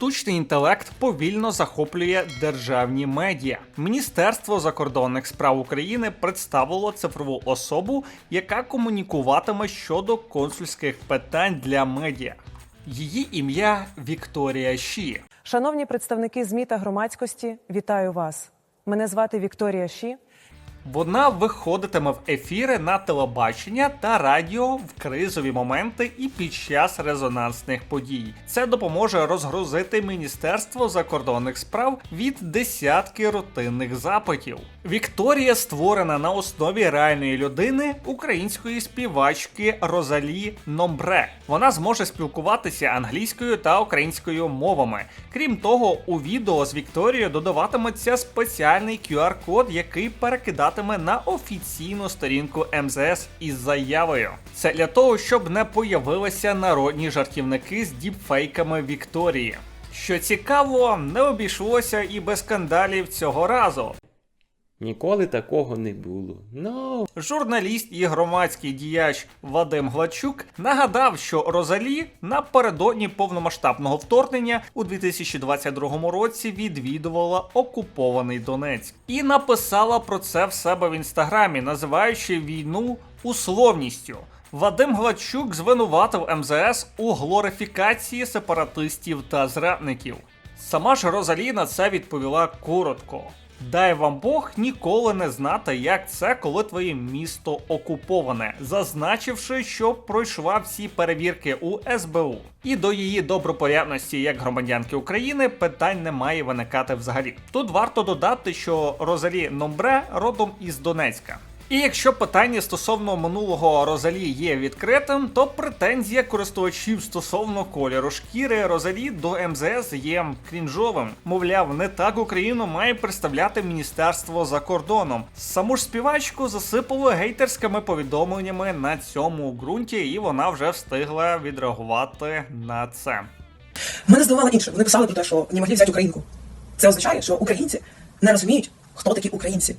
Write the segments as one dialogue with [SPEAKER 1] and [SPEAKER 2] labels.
[SPEAKER 1] штучний інтелект повільно захоплює державні медіа. Міністерство закордонних справ України представило цифрову особу, яка комунікуватиме щодо консульських питань для медіа. Її ім'я Вікторія Ші.
[SPEAKER 2] Шановні представники ЗМІ та громадськості, вітаю вас. Мене звати Вікторія Ші.
[SPEAKER 1] Вона виходитиме в ефіри на телебачення та радіо в кризові моменти і під час резонансних подій. Це допоможе розгрузити Міністерство закордонних справ від десятки рутинних запитів. Вікторія створена на основі реальної людини української співачки Розалі Номбре. Вона зможе спілкуватися англійською та українською мовами. Крім того, у відео з Вікторією додаватиметься спеціальний QR-код, який перекидатиме на офіційну сторінку МЗС із заявою. Це для того, щоб не появилися народні жартівники з діпфейками Вікторії. Що цікаво, не обійшлося і без скандалів цього разу.
[SPEAKER 3] Ніколи такого не було. Ну,
[SPEAKER 1] Журналіст і громадський діяч Вадим Гладчук нагадав, що Розалі напередодні повномасштабного вторгнення у 2022 році відвідувала окупований Донецьк і написала про це в себе в інстаграмі, називаючи війну условністю. Вадим Гладчук звинуватив МЗС у глорифікації сепаратистів та зрадників. Сама ж Розалі на це відповіла коротко. Дай вам Бог ніколи не знати, як це, коли твоє місто окуповане, зазначивши, що пройшла всі перевірки у СБУ. І до її добропорядності як громадянки України питань не має виникати взагалі. Тут варто додати, що Розалі Номбре родом із Донецька. І якщо питання стосовно минулого Розалі є відкритим, то претензія користувачів стосовно кольору шкіри Розалі до МЗС є крінжовим. Мовляв, не так Україну має представляти міністерство за кордоном. Саму ж співачку засипали гейтерськими повідомленнями на цьому ґрунті, і вона вже встигла відреагувати на це.
[SPEAKER 4] Мене здивувало інше. Вони писали про те, що не могли взяти українку. Це означає, що українці не розуміють, хто такі українці.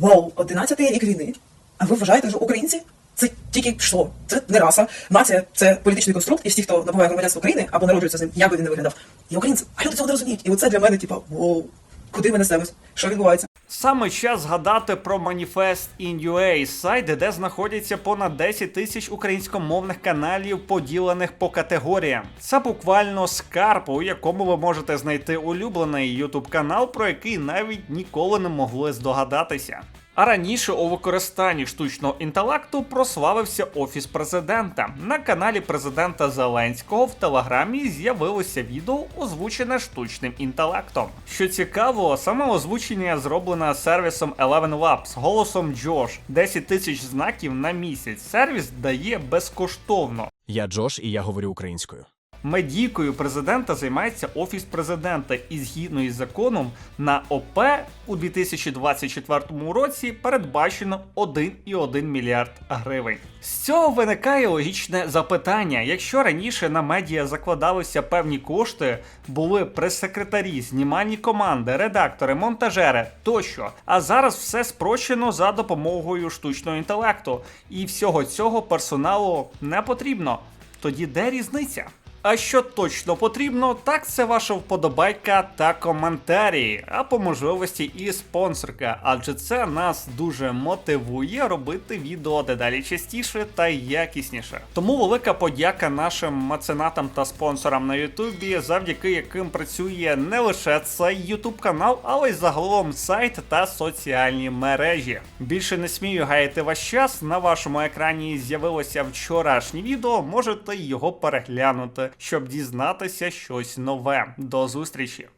[SPEAKER 4] Вау, 11-й рік війни. А ви вважаєте, що українці це тільки що? Це не раса. Нація це політичний конструкт, і всі, хто набуває громадянство України або народжується з ним, як би він не виглядав. І українці, а люди цього не розуміють. І оце для мене, типа, вау, куди ми несемось? Що відбувається?
[SPEAKER 1] Саме час згадати про маніфест InUA, сайт, де знаходяться понад 10 тисяч українськомовних каналів, поділених по категоріям. Це буквально скарб, у якому ви можете знайти улюблений YouTube канал, про який навіть ніколи не могли здогадатися. А раніше у використанні штучного інтелекту прославився офіс президента. На каналі президента Зеленського в телеграмі з'явилося відео, озвучене штучним інтелектом. Що цікаво, саме озвучення зроблено сервісом Eleven Labs голосом Джош 10 тисяч знаків на місяць. Сервіс дає безкоштовно.
[SPEAKER 5] Я Джош, і я говорю українською.
[SPEAKER 1] Медійкою президента займається офіс президента, і згідно із законом на ОП у 2024 році передбачено 1,1 мільярд гривень. З цього виникає логічне запитання: якщо раніше на медіа закладалися певні кошти, були прес-секретарі, знімальні команди, редактори, монтажери тощо, а зараз все спрощено за допомогою штучного інтелекту, і всього цього персоналу не потрібно. Тоді де різниця? А що точно потрібно, так це ваша вподобайка та коментарі, а по можливості і спонсорка, адже це нас дуже мотивує робити відео дедалі частіше та якісніше. Тому велика подяка нашим меценатам та спонсорам на Ютубі, завдяки яким працює не лише цей Ютуб канал, але й загалом сайт та соціальні мережі. Більше не смію гаяти ваш час. На вашому екрані з'явилося вчорашнє відео, можете його переглянути щоб дізнатися щось нове. До зустрічі!